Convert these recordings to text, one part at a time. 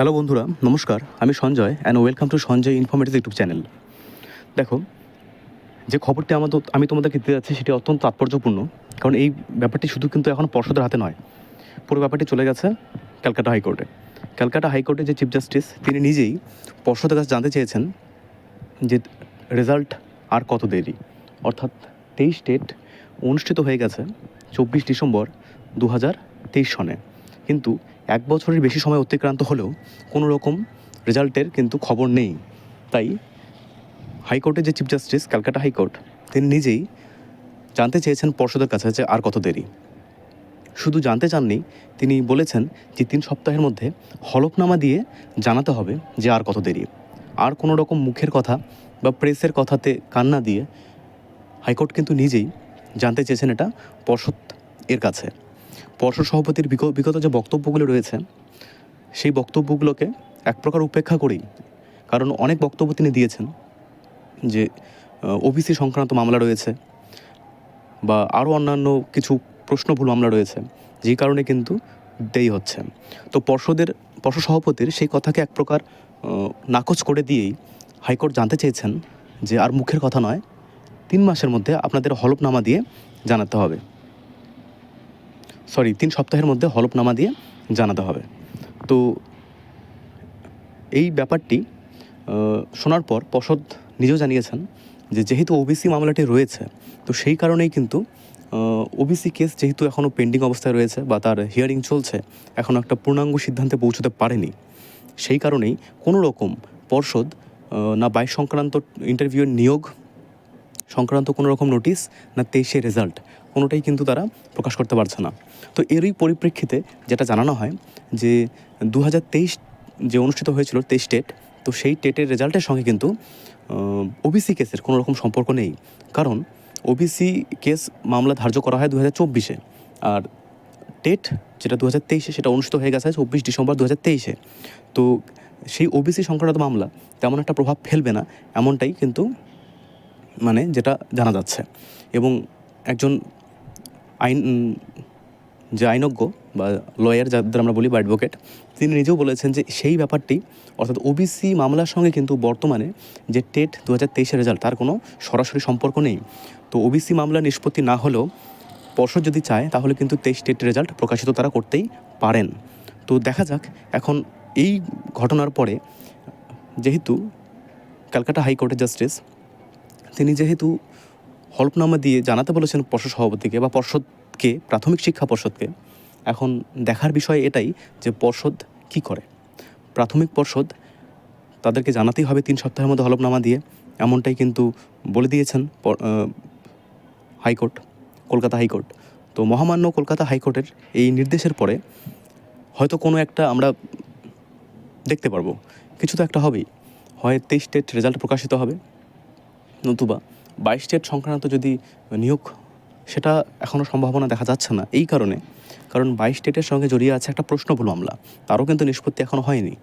Hello বন্ধুরা, নমস্কার। আমি Sanjay and welcome to Sanjay informative YouTube channel. দেখো, যে খবরটি আমাদের, আমি তোমাদেরকে দিতে যাচ্ছি সেটি অত্যন্ত তাৎপর্যপূর্ণ, কারণ এই ব্যাপারটি শুধু কিন্তু এখন পর্ষদের হাতে নয়, পুরো ব্যাপারটি চলে গেছে ক্যালকাটা হাইকোর্টে। ক্যালকাটা হাইকোর্টে যে চিফ জাস্টিস তিনি নিজেই পর্ষদের কাছে জানতে চেয়েছেন যে রেজাল্ট আর কত দেরি। অর্থাৎ তেইশ ডেট অনুষ্ঠিত হয়ে গেছে, চব্বিশ ডিসেম্বর দু হাজার তেইশ সনে। কিন্তু এক বছরের বেশি সময় অতিক্রান্ত হলেও কোনো রকম রেজাল্টের কিন্তু খবর নেই। তাই হাইকোর্টের যে চিফ জাস্টিস, ক্যালকাটা হাইকোর্ট, তিনি নিজেই জানতে চেয়েছেন পর্ষদের কাছে যে আর কত দেরি। শুধু জানতে চাননি, তিনি বলেছেন যে তিন সপ্তাহের মধ্যে হলফনামা দিয়ে জানাতে হবে যে আর কত দেরি। আর কোনো রকম মুখের কথা বা প্রেসের কথাতে কান্না দিয়ে হাইকোর্ট কিন্তু নিজেই জানতে চেয়েছেন এটা পর্ষদ এর কাছে। পর্ষদ সভাপতির বিগ- বিগত যে বক্তব্যগুলো রয়েছে, সেই বক্তব্যগুলোকে এক প্রকার উপেক্ষা করেই, কারণ অনেক বক্তব্য তিনি দিয়েছেন যে ওবিসি সংক্রান্ত মামলা রয়েছে বা আরও অন্যান্য কিছু প্রশ্নভুল মামলা রয়েছে, যেই কারণে কিন্তু দেরি হচ্ছে। তো পর্ষদের পর্ষদ সভাপতির সেই কথাকে এক প্রকার নাকচ করে দিয়েই হাইকোর্ট জানতে চেয়েছেন যে, আর মুখের কথা নয়, তিন মাসের মধ্যে আপনাদের হলফনামা দিয়ে জানাতে হবে। সরি, তিন সপ্তাহের মধ্যে হলফনামা দিয়ে জানাতে হবে। তো এই ব্যাপারটি শোনার পর পর্ষদ নিজেও জানিয়েছেন যে যেহেতু ওবিসি মামলাটি রয়েছে, তো সেই কারণেই কিন্তু ওবিসি কেস যেহেতু এখনও পেন্ডিং অবস্থায় রয়েছে বা তার হিয়ারিং চলছে এখনও একটা পূর্ণাঙ্গ সিদ্ধান্তে পৌঁছতে পারেনি। সেই কারণেই কোনো রকম পর্ষদ না বাইশ সংক্রান্ত ইন্টারভিউয়ের নিয়োগ সংক্রান্ত কোনো রকম নোটিশ না তেইশে রেজাল্ট কোনোটাই কিন্তু তারা প্রকাশ করতে পারছে না। তো এরই পরিপ্রেক্ষিতে যেটা জানানো হয় যে দু হাজার তেইশ যে অনুষ্ঠিত হয়েছিল তেইশ টেট, তো সেই টেটের রেজাল্টের সঙ্গে কিন্তু ওবিসি কেসের কোনো রকম সম্পর্ক নেই। কারণ ওবিসি কেস মামলা ধার্য করা হয় দু হাজার চব্বিশে আর টেট যেটা দু হাজার তেইশে সেটা অনুষ্ঠিত হয়ে গেছে চব্বিশ ডিসেম্বর দু হাজার তেইশে। তো সেই ওবিসি সংক্রান্ত মামলা তেমন একটা প্রভাব ফেলবে না, এমনটাই কিন্তু মানে যেটা জানা যাচ্ছে। এবং একজন আইন যে আইনজ্ঞ বা লয়ার যাদের আমরা বলি বা অ্যাডভোকেট তিনি নিজেও বলেছেন যে সেই ব্যাপারটি, অর্থাৎ ওবিসি মামলার সঙ্গে কিন্তু বর্তমানে যে টেট দু হাজার তেইশের রেজাল্ট তার কোনো সরাসরি সম্পর্ক নেই। তো ওবিসি মামলা নিষ্পত্তি না হলেও পর্ষদ যদি চায়, তাহলে কিন্তু তেইশ টেট রেজাল্ট প্রকাশিত তারা করতেই পারেন। তো দেখা যাক, এখন এই ঘটনার পরে যেহেতু ক্যালকাটা হাইকোর্টের জাস্টিস তিনি যেহেতু হলফনামা দিয়ে জানাতে বলেছেন পর্ষদ সভাপতিকে বা পর্ষদকে, প্রাথমিক শিক্ষা পর্ষদকে, এখন দেখার বিষয় এটাই যে পর্ষদ কি করে। প্রাথমিক পর্ষদ তাদেরকে জানাতেই হবে তিন সপ্তাহের মধ্যে হলফনামা দিয়ে, এমনটাই কিন্তু বলে দিয়েছেন হাইকোর্ট, কলকাতা হাইকোর্ট। তো মহামান্য কলকাতা হাইকোর্টের এই নির্দেশের পরে হয়তো কোনো একটা আমরা দেখতে পারব। কিছু তো একটা হবেই। হয় তেইশ স্টেট রেজাল্ট প্রকাশিত হবে। নতুবা বাইশ স্টেট সংক্রান্ত যদি নিয়োগ, সেটা এখনও সম্ভাবনা দেখা যাচ্ছে না। এই কারণে, কারণ বাইশ স্টেটের সঙ্গে জড়িয়ে আছে একটা প্রশ্নভুল মামলা। তারও কিন্তু নিষ্পত্তি এখনও হয়নি।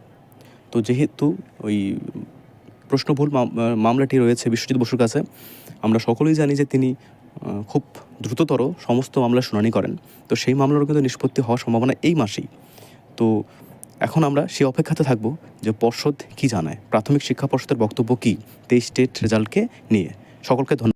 তো যেহেতু ওই প্রশ্নভুল মাম- মামলাটি রয়েছে বিশ্বজিৎ বসুর কাছে, আমরা সকলেই জানি যে তিনি খুব দ্রুততর সমস্ত মামলার শুনানি করেন। তো সেই মামলারও কিন্তু নিষ্পত্তি হওয়ার সম্ভাবনা এই মাসেই। তো এখন আমরা সে অপেক্ষাতে থাকব যে পর্ষদ কি জানায়। প্রাথমিক শিক্ষা পর্ষদের বক্তব্য কী? তেইশ স্টেট রেজাল্টকে নিয়ে। সকলকে ধন্যবাদ।